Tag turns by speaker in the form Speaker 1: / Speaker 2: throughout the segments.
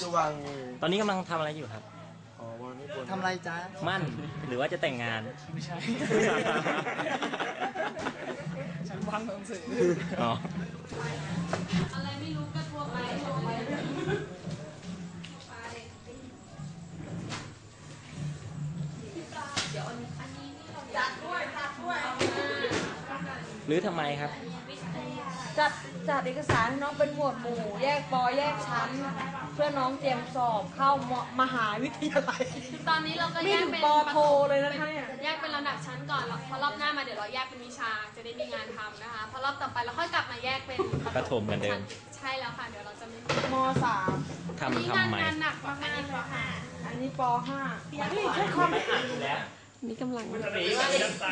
Speaker 1: จะวาง
Speaker 2: ตอนนี้กำลังทำอะไรอยู่ครับ
Speaker 1: อ๋อวางนี่บน
Speaker 3: ทำไรจ้า
Speaker 2: มั่นหรือว่าจะแต่งงาน
Speaker 3: ไม่ใช่ ฉันวางหนังสือ
Speaker 2: อ๋อ
Speaker 4: อะไรไม่รู้ก็ทั่วไปทั่วไปจัดด้วยจัดด้วย
Speaker 2: หรือทำไมครับ
Speaker 4: จัดจัดเอกสารให้น้องเป็นหมวดหมู่ แยกปอแยกชั้น เพื่อน้องเตรียมสอบเข้ามหาวิทยาลัย
Speaker 5: ตอนนี้เราก็
Speaker 4: ไม่
Speaker 5: แยก
Speaker 4: ถึง
Speaker 5: เป็น
Speaker 4: ปอโทเลยนะคะเนี่ย
Speaker 5: แยกเป็นลำดับชั้นก่อนแล้วพอรอบหน้ามาเดี๋ยวเราแยกเป็นวิชาจะได้มีงานทำนะคะพอรอบต่อไปเราค่อยกลับมาแยกเป็น
Speaker 2: ประถมเหมือนเดิม
Speaker 5: ใช่แล้วค่ะเดี๋ยวเราจะไม่
Speaker 4: มสาม
Speaker 2: ทำทำไม
Speaker 5: งานหนักมากๆเลยค่ะ
Speaker 4: อันนี้ปห้านี่ใช้คอม
Speaker 6: นี่กำลั งเ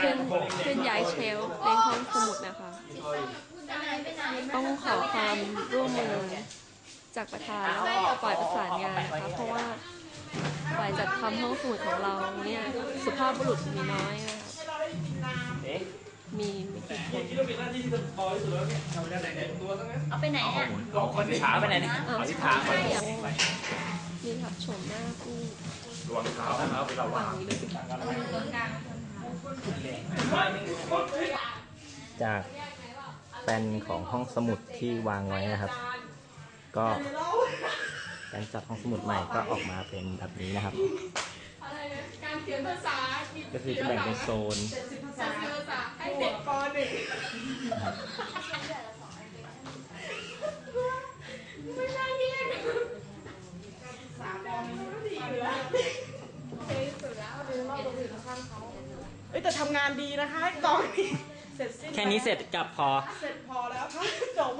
Speaker 6: คลื่อนเคลื่อนย้ายเชลฟ์ในห้องสมุดนะคะ ต้องขอความร่วมมือจากประธานแล้วก็ฝ่ายประสานงานนะคะเพราะว่าฝ่ายจัดทำห้องสมุดของเราเนี่ยสุภาพบุรุษมีน้อยนะคะมีไม่กี่คน
Speaker 4: เอาไปไหนอะ
Speaker 2: คนที่ถามไปไหนเนี่ย
Speaker 6: อ้าวที่ถามนี่ค่ะชมหน้าผู้ ร
Speaker 7: วงเท้านะครัเวลาวาง
Speaker 2: จากแป็นของห้องสมุดที่วางไว้นะครับ ก็การจัดห้องสมุดใหม่ก็ออกมาเป็นแบบนี้นะครับ
Speaker 5: การเขียนภาษาก็
Speaker 2: คือจะแบ่งเป็นโซน
Speaker 5: ภาษาให้เด็กป
Speaker 4: .1 นดีนะคะกองนี้เสร็จสิ้น
Speaker 2: แค่นี้เสร็จกลับพอ
Speaker 4: เสร็จพอแล้วค่ะจบ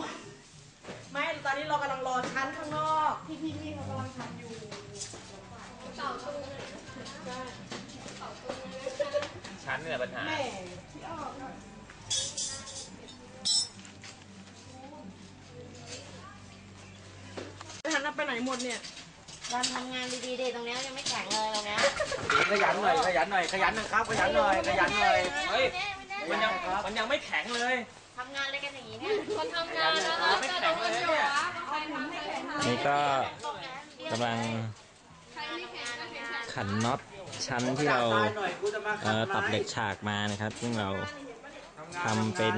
Speaker 4: ไม่ตอนนี้เรากำลังรอชั้นข้างนอกที่พี่ๆเขากำลังทำอยู่
Speaker 2: ชั้นเนี่ยปัญหา
Speaker 4: แม่พี่อ้อทันนับไปไหนหมดเนี่ย
Speaker 8: การทำงานดีๆเด็ตรงเนี้ยยังไม่แข็งเลยตรงเนี้ย
Speaker 1: ขยันหน่อยขยันหน่อยขยันหน่อยครับขยันหน่อยขยันหน่อย
Speaker 2: เฮ้ย
Speaker 8: ไม่
Speaker 2: มัน
Speaker 8: ได้
Speaker 2: ยังมันยังไม่แข็งเลย
Speaker 8: ทำงานอะไรกันอย่างนี้เนี่ย
Speaker 5: คนทำงานนะคะจะโดนอยู่วะใครทำใครทำ
Speaker 2: นี่ก็กำลัง
Speaker 5: ใครไม่แข็งก็แข็ง
Speaker 2: ขันน็อตชั้นที่เรา
Speaker 1: ตายหน่อยกูจะมา
Speaker 2: เอ่อตัดเหล็กฉากมานะครับ ซึ่งเราทำเป็น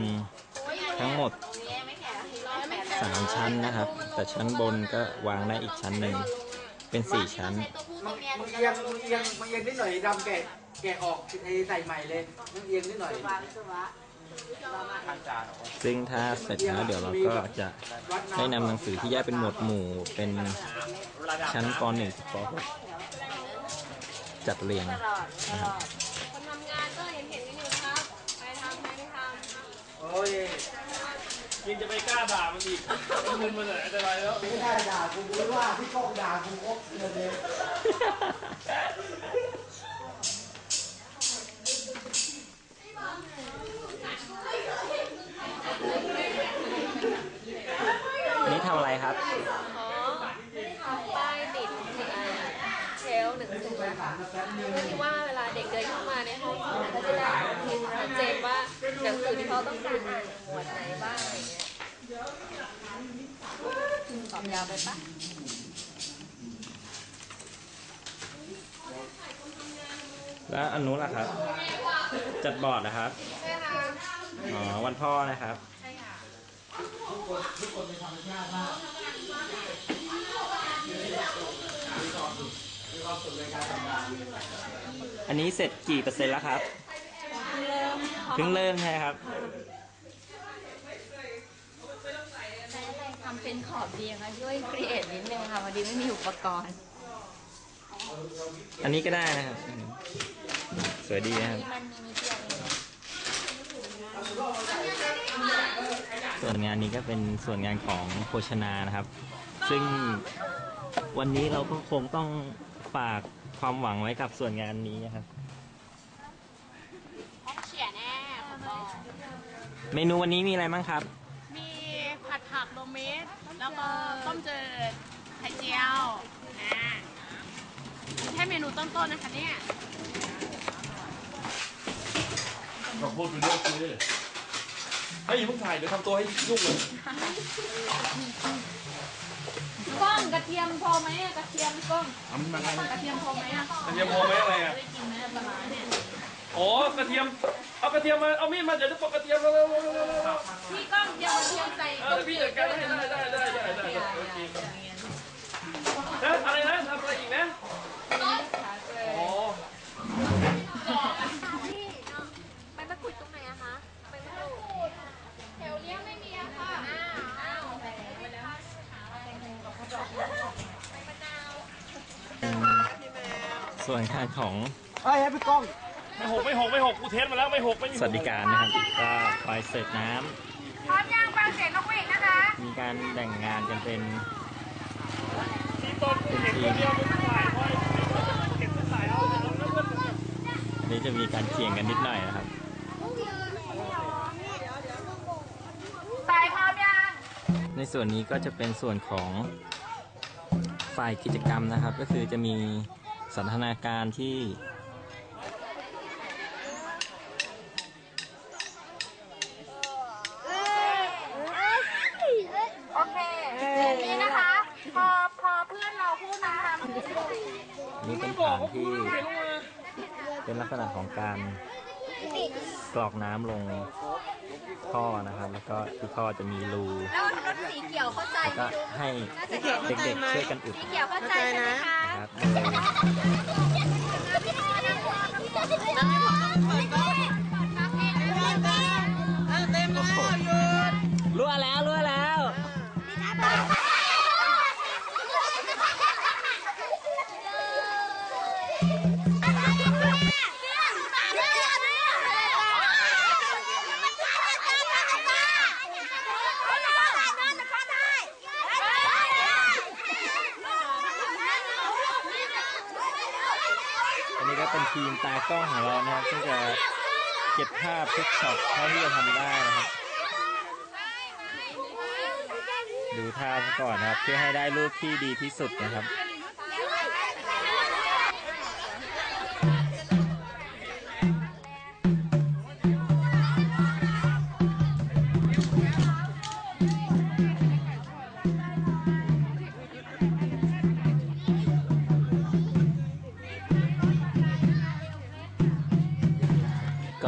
Speaker 2: ทั้งหมด
Speaker 8: ตรงนี้ยังไม่แข็งทีร้อยไม่แข็ง
Speaker 2: สามชั้นนะครับ แต่ชั้นบนก็วางได้อีกชั้นหนึ่ง เป็นสี่ชั้น
Speaker 8: ตัวผู้ตัวเมีย
Speaker 1: มึงเอียงมึงเอียงมึงเอียงนิดหน่อยดำแกะแกะออกไอ้ใส่ใหม่เลยมึงเอียงนิดหน่อย
Speaker 8: วางวิศวะ
Speaker 1: ทางจาน
Speaker 2: ซึ่งถ้าเสร็จแล้วเดี๋ยวเราก็จะได้นำหนังสือที่แยกเป็นหมวดหมู่เป็นชั้นป .1 ถึงป .6 จัดเรียง
Speaker 8: ตลอดตลอด
Speaker 5: คนทำงานก็เห็นเห็นกันอยู่นะครับใครทำใครไม่ทำ
Speaker 1: โอ้ย
Speaker 7: ยัง จะไปกล้าด่ามันอีกมึนมาเลยอะไรแล้ว
Speaker 1: ไม่ได้ด่ากูรู้ว่าพี่ก้องด่ากูครบเลย
Speaker 2: นี่ทำอะไรครับ
Speaker 6: อ๋อทำป้ายติดเชลฟ์หนึ่งสูงนะคะเพื่อที่ว่าเวลาเด็กเดินเข้ามาในห้องสมุดเขาจะได้เห็นชัดเจนว่าหนังสือที่เขาต้องการอ่านหมวดไหนบ้างอะไรเงี้ย ตอบยาวไปปะ
Speaker 2: แล้วอันนู้นล่ะครับ จัดบอร์ดนะครับ
Speaker 5: ใช่ค่ะ
Speaker 2: อ๋อ วันพ่อนะครับ
Speaker 5: ใช่ค่ะ
Speaker 2: อันนี้เสร็จกี่เปอร์เซ็นต์แล้วครับเพิ่งเริ่มใช่ไหมครับ
Speaker 8: ทำ เป็นขอบดีนะคะช่วยครีเอทนิดนึงค่ะพอดีไม่มีอุปกรณ์
Speaker 2: อันนี้ก็ได้นะครับอืมสวยดีนะครับ
Speaker 8: มันมีนิดเดียวเอง
Speaker 2: ส่วนงานนี้ก็เป็นส่วนงานของโภชนานะครับ ซึ่งวันนี้เราก็คงต้องฝากความหวังไว้กับส่วนงานนี้นะครับ
Speaker 5: ห้องเฉียแน่ขอบอก
Speaker 2: เมนูวันนี้มีอะไรบ้างครับ
Speaker 5: มี ผัดผักโรวมเมสแล้วก็ต้มจืดไข่เจียวนะแค่เมนูต้นๆนะคะเนี่ย
Speaker 7: ขอพูดไปเรื่อยคุยเลยเฮ้ยอย่าเพิ่งถ่ายเดี๋ยวทำตัวให้ยุ่งเลย
Speaker 5: เก
Speaker 4: ล้องกระเทียมพอไหมอะกระเทียมกล้อง
Speaker 7: เอามันมาไง
Speaker 4: กระเทียมพอไหมอะ
Speaker 7: กระเทียมพอไหมอะไรอะอ๋อกระเทียม เอากระเทียมมา เอามีดมาเดี๋ยวจะปอกกระเทียมเร็วเร็วเร็วเร็วเร็ว
Speaker 4: พี่กล้องเดี๋ยวกระเทียมใส่
Speaker 7: เออพี่จัดการให้ได้ได้ได้ได้ได้ได้โอเคนะอะไรนะทำอะไรอีกนะอ๋อ
Speaker 8: ใบมะกรูดตรงไหนอะคะใบมะกรูดแถวเนี้ยไม่มีอะค่ะอ้าว
Speaker 2: ส่วนการของ
Speaker 1: เอ้ยพี่ก้อง
Speaker 7: ไม่หกไม่หกไม่หกกูเทสมาแล้วไม่หกไม่มี
Speaker 2: สวัสดิการนะครับก็คอยเสิร์ฟน้
Speaker 8: พร้อมยังฟังเสียงนกหวีดนะคะำ
Speaker 2: มีการแบ่งงานกันเป็น
Speaker 7: ที่ต้นเห็นตัวเดียวมึงถ่ายพอยเก็บสายเอาแล้วเพื่อน
Speaker 2: อันนี้จะมีการเคียงกันนิดหน่อยนะครับ
Speaker 8: สายพร้อมยัง
Speaker 2: ในส่วนนี้ก็จะเป็นส่วนของฝ่ายกิจกรรมนะครับ ก็คือจะมีสันทนาการที่
Speaker 8: โอเคนี่นะคะ พอพอเพื่อนเราพูดนะคะ
Speaker 2: นี่เป็นฐาน ที่ เป็นลักษณะของการกรอกน้ำลงท่อนะครับ แล้วก็ที่ท่อจะมีรู
Speaker 8: แล้วรถสีเขียวเข้าใจ
Speaker 2: แล้วก็ให้เด็กๆช่วยกันอุด
Speaker 8: สีเขียวเข้าใจใช่ไหมคะ
Speaker 2: นะครับรั่วแล้วรั่วแล้ว อันนี้ก็เป็นทีมตากล้องของเรานะครับซึ่งจะเก็บภาพทุกช็อตเท่าที่จะทำได้นะครับดูท่าก่อนนะครับ เพื่อให้ได้รูปที่ดีที่สุดนะครับ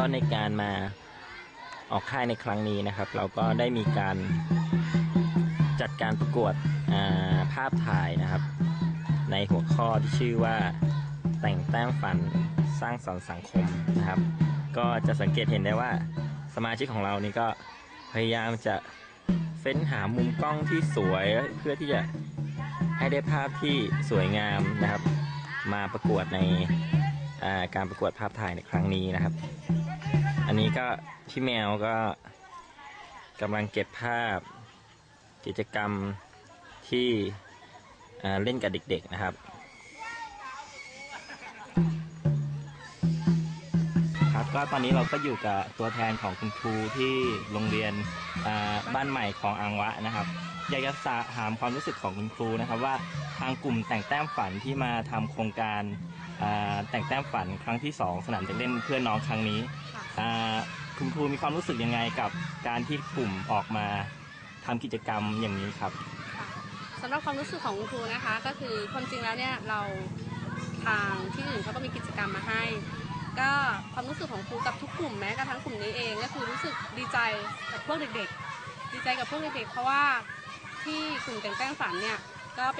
Speaker 2: ก็ในการมาออกค่ายในครั้งนี้นะครับ เราก็ได้มีการจัดการประกวดาภาพถ่ายนะครับ ในหัวข้อที่ชื่อว่าแต่งแต้มฝันสร้างสรรค์สังคมนะครับ ก็จะสังเกตเห็นได้ว่าสมาชิกของเรานี่ก็พยายามจะเฟ้นหามุมกล้องที่สวยเพื่อที่จะให้ได้ภาพที่สวยงามนะครับ มาประกวดในาการประกวดภาพถ่ายในครั้งนี้นะครับ อันนี้ก็พี่แมวก็กำลังเก็บภาพ กิจกรรมที่เล่นกับเด็กๆนะครับครับก็ตอนนี้เราก็อยู่กับตัวแทนของคุณครูที่โรงเรียนบ้านใหม่ของอังวะนะครับ อยากจะถามความรู้สึกของคุณครูนะครับ ว่าทางกลุ่มแต่งแต้มฝันที่มาทำโครงการแต่งแต้มฝันครั้งที่ 2 สนามเด็กเล่นเพื่อนน้องครั้งนี้ คุณครูมีความรู้สึกยังไงกับการที่กลุ่มออกมาทำกิจกรรมอย่างนี้ครับ
Speaker 6: สำหรับความรู้สึกของคุณครูนะคะ ก็คือความจริงแล้วเนี่ยเราทางที่อื่นเขาก็มีกิจกรรมมาให้ ก็ความรู้สึกของครูกับทุกกลุ่มแม้กระทั่งกลุ่มนี้เองก็คือรู้สึกดีใจกับพวกเด็กๆ ดีใจกับพวกเด็กๆเพราะว่าที่กลุ่มแต่งแต้มฝันเนี่ยก็เป็น